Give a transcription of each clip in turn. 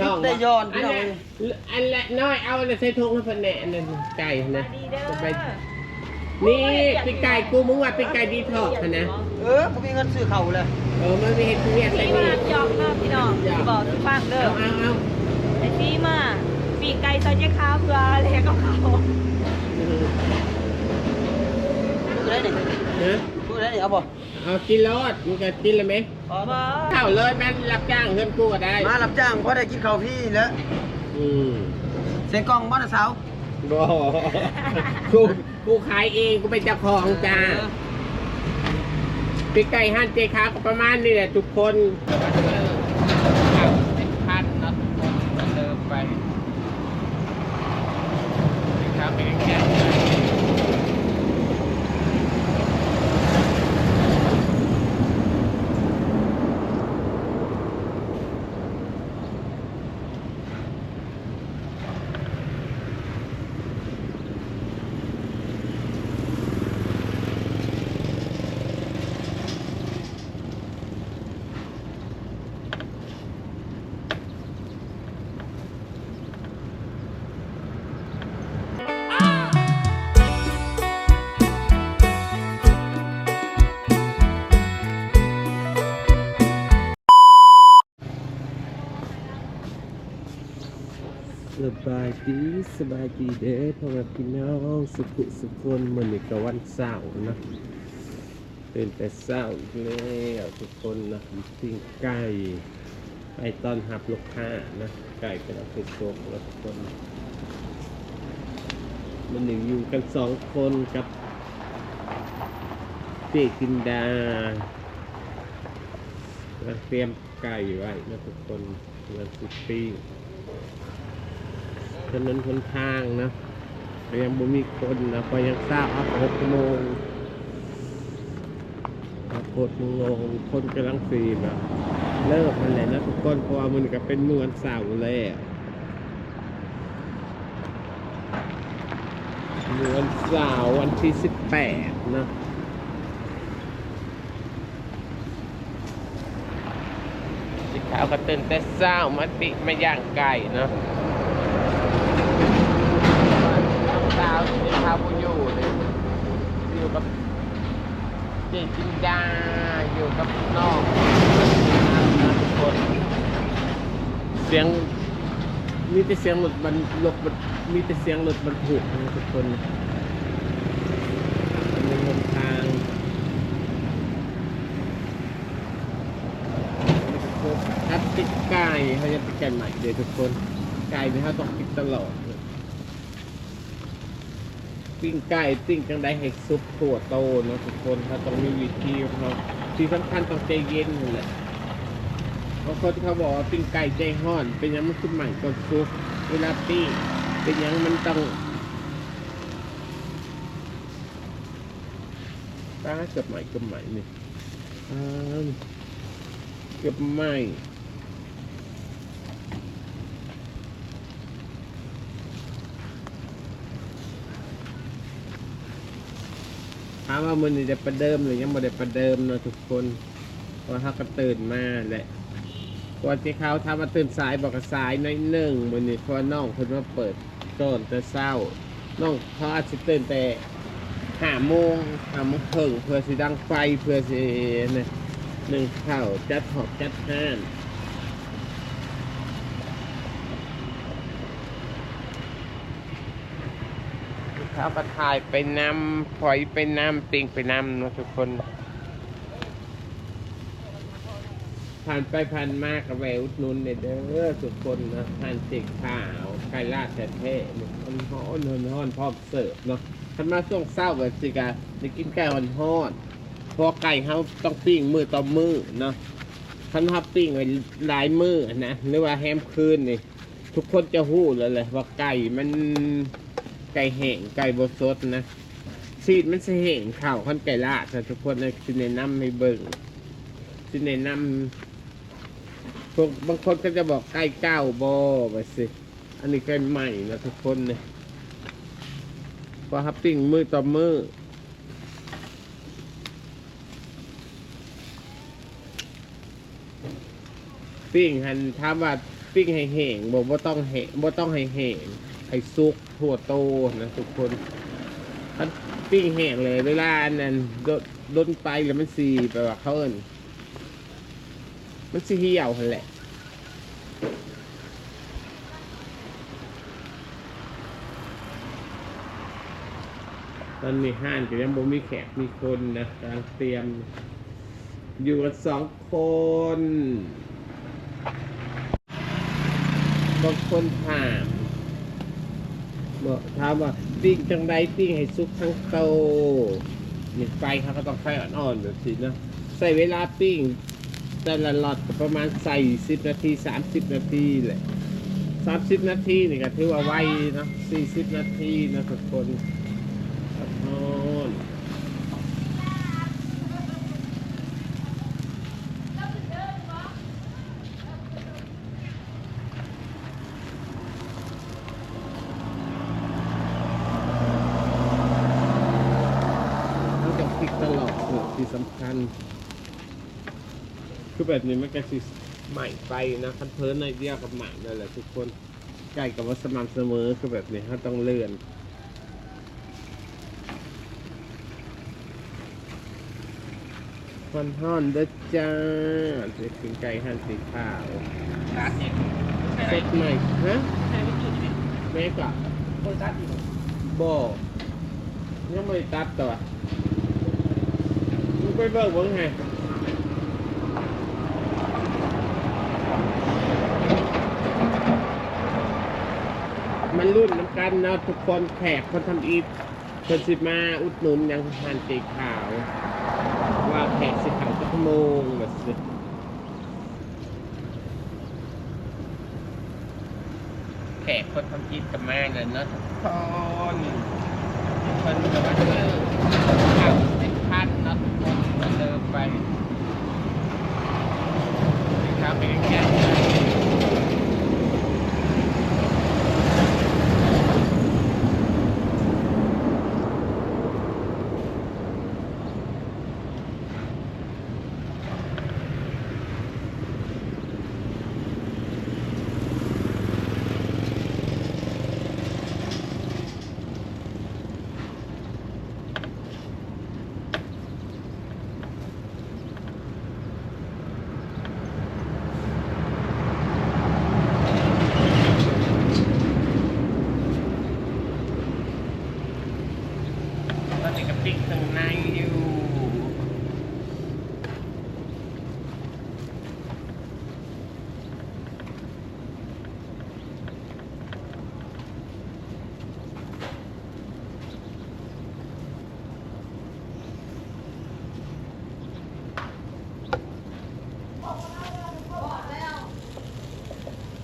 ช่องได้ย้อนอัพี่นน้องละอันละน้อยเอาอะไรใส่ถุงให้เพิ่นแหน่อันนั้นไก่นะดีเด้อจะไปนี่ปีกไก่กูมึงว่าปีกไก่ดีทอกนะเออผมมีเงินซื้อเข่าเลยเออมันไม่เห็นทุเรียนอะไรพี่นี่มาหยอกเนาะพี่น้องบอกทุกฟังเด้อเอาเอาเอาไอ้พี่มาปีกไก่ซอยเจ๊ค้าเพื่ออะไรกับเขาพูดได้นี่เนะพูด ได้นี่เอาบ่เอากินรอดมึงจะกินเลยไหมพอบ่เข้าเลยแม่นรับจ้างเงินกูก็ได้มารับจ้างพอได้กินข้าวพี่แล้วอืมเสียงกล้องบ้านเสาบ่กูกูขายเองกูเป็นเจ้าของจ้าปีกไก่หั่นเจค้าก็ประมาณนี้แหละทุกคน สบายดีสบายดีเด้อพ่อแม่พี่น้องสุขุสุขคนมือนี้ก็วันเสาร์นะตื่นแต่เช้าอีกแล้วทุกคนนะปิ้งไก่ไปตอนรับลูกค้านะไก่กำลังสุกๆแล้วทุกคนมันหนึ่งอยู่กันสองคนกับเจ๊กินดาเตรียมไก่ไว้นะทุกคนกำลังสุกปิ้ง ถนนหนทางนะยังบ่มีคนนะพอยังทราบอะหกโมงอะหกโมงคนกำลังฟีแบบเลิกมันแหละนะทุกคนเพราะว่ามันก็เป็นเมือวันเสาร์แล้วเมือวันเสาร์วันที่สิบแปดนะสิขาวก็ตื่นแต่เช้ามาติมาย่างไก่เนาะ สาวที่พาบุอยู่เลยอยู่กับเจจินดาอยู่กับน้องทุกคนเสียงมีแต่เสียงรถบรรรถบรรมีแต่เสียงรถบรรทุกนะทุกคนเป็นหนทางอัดติดไก่เขาจะไปแกันใหม่เลยทุกคนไก่เนี่ยเขาต้องติดตลอด ปิ้งไก่ปิ้งจังไดให้ซุปตัวโตเนะทุกคนถ้าต้องมีวิธีของเขาที่สำคัญต้องใจเย็นนั่นแหละบางคนเขาบอกว่าปิ้งไก่ใจห้อน เป็นยังมันขึ้นใหม่ก็ซุปเวลาปิ้งเป็นยังมันต้องตาเกือบใหม่เกือบใหม่นี่เกือบใหม่ามว่ามันนี่จะประเดิมหรือยังไม่ได้ประเดิมเนอะทุกคนเพราะถ้าก็ตื่นมาแหละก่อนที่เขาทำมาตื่นสายบอกกับสายน้อยหนึ่งมันนี่เพราะน้องคนมาเปิดต้นแต่เศร้าน้องเขาอาจจะตื่นแต่ห้าโมงห้าโมงครึ่งเพื่อสิดังไฟเพื่อสิเนี่ยหนึ่งเข้าจัดหอบจัดห้าน ขาวกระถ่ายไปนำฝอยไปนำติงไปนำนะทุกคน ผ่านไปผ่านมากกับแววอุดนุนเนี่ยเด้อทุกคนนะทานเจ็กข้าวไก่ลาดแท้ๆเนี่ยมันฮ้อนฮ้อนฮ้อนพร้อมเสิร์ฟเนาะทันมาช่วงเศร้าแบบสิกาได้กินไก่ฮ้อนฮ้อนพอไก่เขาต้องปิ้งมือต่อมือเนาะทันทับปิ้งไว้หลายมือนะหรือว่าแฮมคืนนี่ทุกคนจะหู้เลยเลยว่าไก่มัน ไก่แห้งไก่บดสดนะชีดมันจะแห้งข่าวขันไก่ลาดแต่ทุกคนเลยสิแนะนำให้เบิ่งสิแนะนำพวกบางคนก็จะบอกใกล้เก้าบอไปสิอันนี้ใกล้ใหม่นะทุกคนเนี่ยพอฮับปิ้งมือต่อมือปิ้งหันถามว่าปิ้งให้แห้งบอกว่าต้องแห้งบ่ต้องให้แห้ง ให้สุกทั่วโตนะทุกคนถ้าปิ้งแห้งเลยเวลานั้นโดนโดนไปแล้วมันสีแปว่าเขาเอินมันสีเหี่ยวแหละตอนนี้ห้านก็ยังบ่มีแขกมีคนนะกำลังเตรียม อยู่กันสองคนบางคนถาม บอกถามว่าปิ้งจังไดปิ้งให้สุกทั้งโตนี่ไฟเขาก็ต้องไฟอ่อนๆแบบนี้นะใส่เวลาปิ้งแต่ละหลอดประมาณใส่สิบนาทีสามสิบนาทีแหละสามสิบนาทีนี่ก็ถือว่าไวนะสี่สิบนาทีนะทุกคนอ่อนต้องจะพลิกตลอดเนอะ ที่สำคัญ คือแบบนี้มันก็สิใหม่ไปนะคันเพิ่นในเดียวกับใหม่นั่นแหละทุกคนใกล้กับว่าสม่ำเสมอคือแบบนี้ถ้าต้องเลื่อนคนห่อนเด้อจ้าจะกินไก่หั่นสีขาวร้านเนี่ยสดใหม่ฮะใช่ไม่จุดนี่แม่กลับโอ้ยตัดอีกบ่ยังไม่ได้ตัดตัว มึงไปเบิกเบิ่งไงมันรุ่นน้ำกันเนาะทุกคนแขกคนทำอีทคนสิมาอุดหนุนยังทานตีขาว ว่าแขกสิขาวจะขโมงแบบสิแขกคนทำอีทกับแม่เลยเนาะทุกคนคนกับมาเจอ ข่าวสิบพันนะทุกคนเดินไปสิครับเป็นแค่ ตอนนี้ก็ปิ้งข้างในอยู่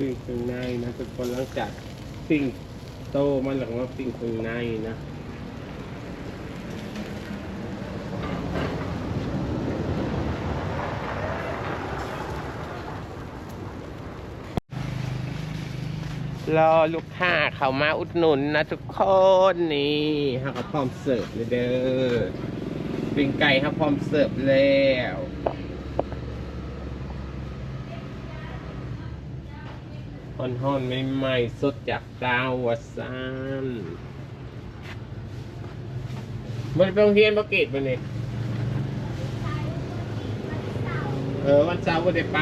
ปิ้งข้างในนะทุกคนหลังจากปิ้งโตมันหลังว่าปิ้งข้างในนะรอลูกค้าเขามาอุดหนุนนะทุกคนนี่ฮะก็พร้อมเสิร์ฟเลยเด้อปิ้งไก่ฮะพร้อมเสิร์ฟแล้ว ฮอนฮอนไม่ใหม่ๆสดจากเตาวะซานมันเป็นโรงเรียนประเกตมันนี่เออวันเสาร์ก็ได้ไป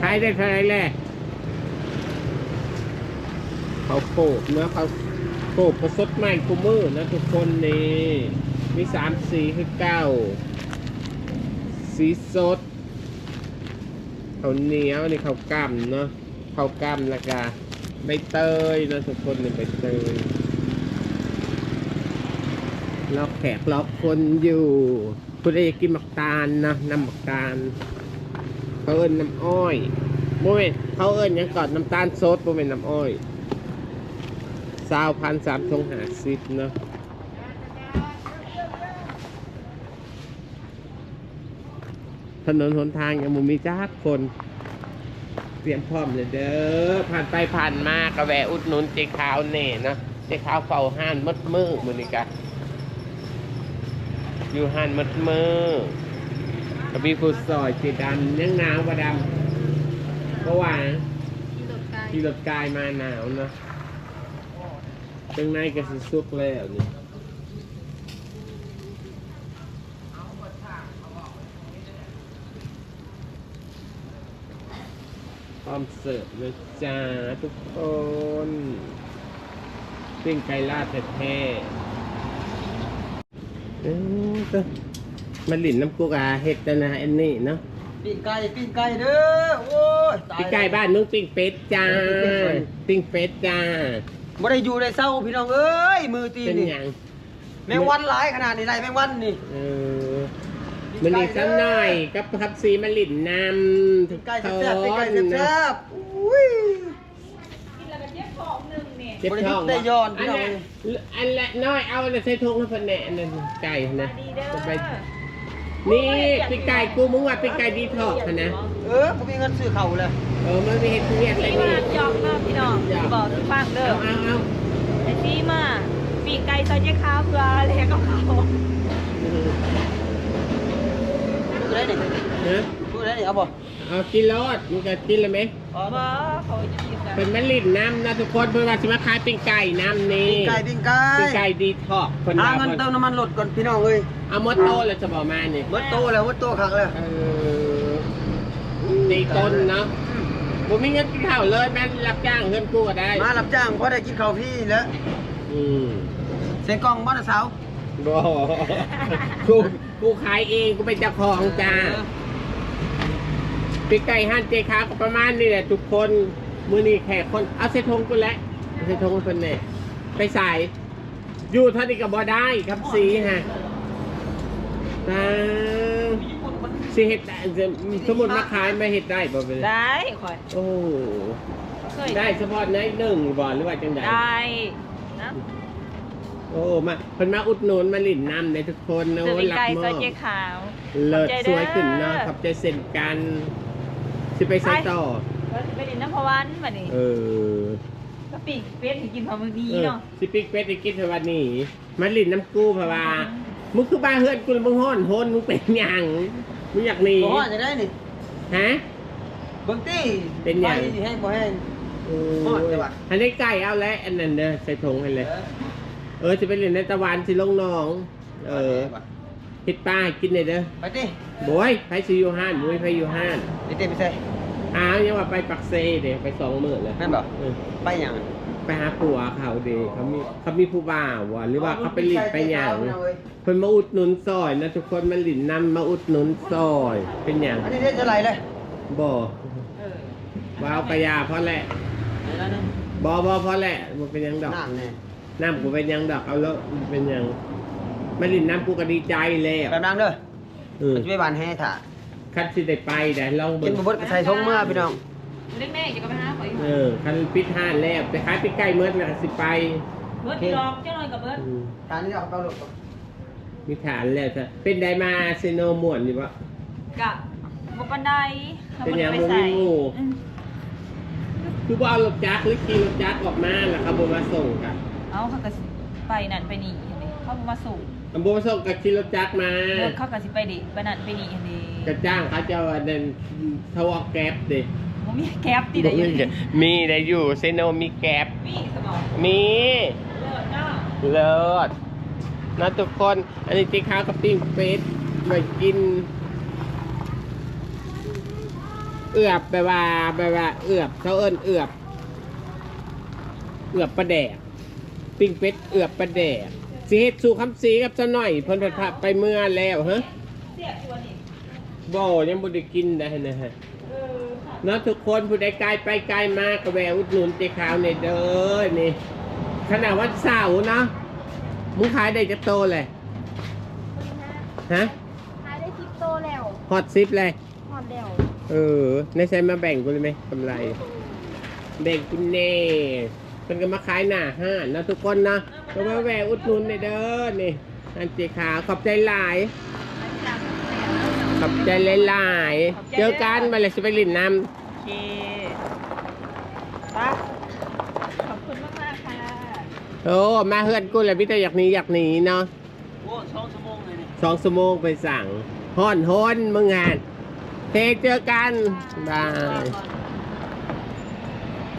ขายได้เท่าไรแหละเขาโขบเนื้อเขาโขบเขาสดใหม่คูมือนะทุกคนนี่มีสามสีคือเก้าสีสด ขาวเหนียวนี่เขาวกล้ำเนาะเขาวกล้ำแล้วก็ใบเตยนะทุกคนนี่ใบเตยล็อกแขกล็อกคนอยู่คุณเอกกินหมักตาลนะน้ำหมักตาลเขาเอิ้นน้ำอ้อยโมเมนเขาเอิ้นหยังกอนน้ำตาลสดโมเมนน้ำอ้อยสาวพันสามทงหาสิบเนาะ ถนนหนทางยังมุมีจ้าคน เตรียมพร้อมเลยเด้อผ่านไปผ่านมากระแวะอุดหนุนเจ๊ขาวเน่นะเจ๊ขาวเฝ้าห้านมดมือมือนี่กะอยู่ห้านมดมือไปก็มีผู้ซอยสีดำยังหนาวกว่าดำเพราะว่าที่หลบกายที่รถกายมาหนาวเนาะข้างในก็สิสุกแล้วนี่พ อมเสิร์ฟเลยจ้าทุกคนปิ้งไก่ลาดแท้ๆเออก็มาหลินน้ำกุกอาเห็ดแต่นะอันนี้เนาะปิ้งไก่ปิ้งไก่เด้อโอ้ยตาย ปิ้งไก่บ้านนุ้งปิ้งเป็ดจ้าปิ้งเป็ดจ้าบ่ได้อยู่ในเศร้าพี่น้องเอ้ยมือตีเป็นนี่หยังแมงวันหลายขนาดนี้ไรแมงวันนี่เออ มันอีกสักหน่อยกับครับซีมาหลินน้ำปิ้งไก่แซ่บๆปิ้งไก่แซ่บๆอุ้ยกินแล้วก็เจ็บท้องหนึ่งเนี่ยเจ็บท้องบริยุทธ์ได้ย้อนพี่อันน้องนั้นอันละน้อยเอาอะไรใส่ถุงให้เพันแหน่อันนั้นไก่นะดีเด้อจะไปนี่ปิ้งไก่กูมึงว่าปิ้งไก่ดีทอกนะ เออผมมีเงินซื้อเข่าวเลยเออมันมีเห็ดเวียดอะไรพี่มานี่จอกเนาะพี่น้องบอกทุกฟังเด้อเอาเอาเอาไอ้พี่มาปีกไก่ซอยเจ๊ข้าวเพื่ออะไรกับเขาพูด ได้ดิเออพูดได้ดิเอาบ่เอากินรอดมึงจะกินเลยไหมเอาบ่ว่าเขาจะกินกันเป็นมะลินน้ำนะทุกคนเพื่อนว่าสิมาขายปิ้งไก่น้ำนี่ปิ้งไก่ปิ้งไก่ปิ้งไก่ดีทอกคนหาดาวเงินคนเติมน้ำมันรถก่อนพี่น้องเอ้ยเอามดโตเลยจะบอกมานี่หมดโตแล้วหมดโตขักแล้วเออตีต้นเนาะผมมีเงินกินข้าวเลยแม่รับจ้างเงินกู้ก็ได้ มารับจ้างพอได้กินข้าวพี่แล้วอืมเสียงกล้องบ้านเสา บอกูกูขายเองกูเป็นเจ้าของจ้าปีไก่ห้านเจค้าก็ประมาณนี้แหละทุกคนมือนี่แขกคนเอาเซทงกูแล้วเอาเซทงคนเนี่ยไปใส่อยู่เท่านี้กับบอได้ครับสีฮะตาสีเห็ดได้สมมติมาขายมาเห็ดได้บ่เป็นได้คอยโอ้เคยได้เฉพาะในหนึ่งบ่หรือว่าจังใดได้นะโอ้มาเพิ่นมาอุดหนุนมาหลินน้ำในทุกคนนะซื้อโอ้ปีกรักไก่มซอยากเจ๊ขาวเลิศขอบใจสเด้อวยขึ้นเนาะขอบใจเซ็นกันสิไปใส่ต่อก็ไปดินน้ำพะวันมานี่เออก็ปีกเป็ดให้กินพอมื้อนี้เออเนาะสิปิกเป็ดอีกกินเทวันนี้มาหลินน้ำกู้เพราะว่ามึงคือบ้าเฮือนกูมึงห้อนโหนมึงเป็นหยังมึงอยากหนีบ่ว่าจะได้นี่ฮะเบิ่งตี้เป็นหยังไฟแห้งบ่แห้งโอ้ฮ้อนยจังหวะอันนี้ไก่เอาแล้วอันนั้นเด้อใส่ถุงให้เลยเออจะไปเล่นในตะวันสิลงหน้อง เออเฮ็ดป้าให้กินเลยเด้อไปติบอยไปสิอยู่ห้านบุ้ยไปอยู่ห้านไปติไปใส่อ้าวยังว่าไปปักเซเด้ไปสองหมื่นเลยแม่นบ่เออไปหยังไปหาผัวเขาเด้เขามีเขามีผู้บ่าวว่ะหรือว่าเขาไปหลินไปหยังเอ้ยเพิ่นมาอุดหนุนซอยนะทุกคนมาหลินนำมาอุดหนุนซอย เป็นหยังอันนี้ได้เท่าไหร่เลยบ่เออว้าวกระยาเพราะแหละไหนแล้วนึงบ่บ่เพราะแหละมันเป็นหยังดอก น้ำแน่น้ำกูเป็นหยังดอกเอาแล้วมันเป็นหยังมาหลินน้ำกูก็ดีใจแล้วแบบนั้นเด้อเออมันจะไปบานแห่ถ่าคันสิได้ไปได้ลองกิเบิ่นงบ่เบิดก็ใส่ทงเมื่อพี่น้องเล็กแม่จะก็ไปหาข่อยอยู่เออคันปิดห้านแล้วไปขายไปใกล้เมื่อนะสิไปเบิร์ดดอกเจ้าหน่อยกับเบิร์ดอืมทานนี้เอาเอาลงก่อนมีฐานแล้วจ้ะเป็นไดมาเซโนม่วนอยู่ปะ กะบปันไดเป็นหยังไปบ่มีหมู่ อืมคือว่าเอารถจักรหรือขี่รถจักรออกมาแล้วเขาบมาส่งกัน เอาเขาก็สิไปนั่นไปนี่เห็นไหมเขาบ่มาส่งเขาบมาส่งกับขี่รถจักรมาเลิกเขาก็สิไปดิไปนั่นไปนี่เห็นดิกระจ้างเขาจะว่าเดินทวอกแก๊ปดิบ่มีแก๊ปติได้อยู่นี่มีได้อยู่เซโนมีแก๊ปมีสมองมีเลิศเนาะเลิศนะทุกคน อันนี้จีข้าวกับปิ้งเป็ดมากิน เอือบไปว่าไปว่า เอือบเขาเอิ้นเอือบ เอือบประแดก ปิ้งเป็ดเอือบประแดกสีเฮ็ดสู่คำสีกับซะหน่อยเพิ่นผัดผัดไปเมื่อแล้วฮะเสียตัวนี่บ่ยังบ่ได้กินได้นะฮะเออค่ะเนาะทุกคนผู้ใดไกลไปไกลมากก็แวะอุดหนุนเจ๊ขาวในเด้อนี่ขนาดวันเสาร์เนาะมึงขายได้จะโตเลยฮะขายได้ทิปโตแล้วฮอตซิปเลย หอดแล้วเออในใช้มาแบ่งกูเลยไหมกำไร แบ่งกูแน่ มันก็มาขายหน้าห้านนะทุกคนนะก็มาแวะอุดหนุนในเด้อนี่อันเจ๊ขาวขอบใจหลาย ขอบใจหลายๆเจอกันมาเลยสไปรินน้ำโอเคไปขอบคุณมากมากๆค่ะ โอ้มาเฮือนกูเลยพี่แต่อยากหนีอยากหนีเนาะโอ้ช่องชั่วโมงเลยนี่สองชั่วโมงไปสั่งฮ้อนโหนมึงงานเทเจอกันบายน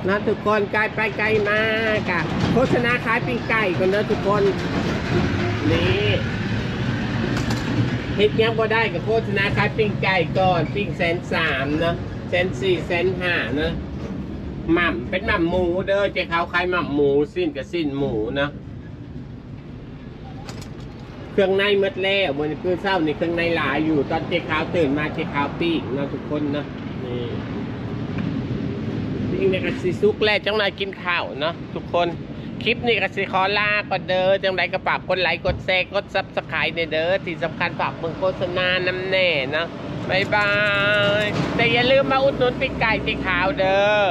นะทุกคนไกลไปไกลมากะโฆษณาขายปิ้งไก่ก่อนนะทุกคนนี่เฮ็ดยังบ่ได้กับโฆษณาขายปิ้งไก่ก่อนปิ้งแสนสามนะแสนสี่แสนห้านะหม่ำเป็นหม่ำหมูเด้อเจ๊เขาขายหม่ำหมูสิ้นกับสิ้นหมูนะเครื่องในหมดแล้วมันคือเศร้านี่เครื่องในหลายอยู่ ตอนเจ๊ขาวตื่นมาเจ๊ขาวปีกนะทุกคนนะนี่ จริงในกระสีซุกแรกจังไรกินข้าวเนาะทุกคนคลิปนี้กระสีขอลาก็เด้อจังไรกระปรับกดไลค์กดแชร์กดซับสไครต์เด้อที่สำคัญฝากมืองโฆษณานำแน่นะบายบาย แต่อย่าลืมมาอุดหนุนปีกไก่ปีขาวเด้อ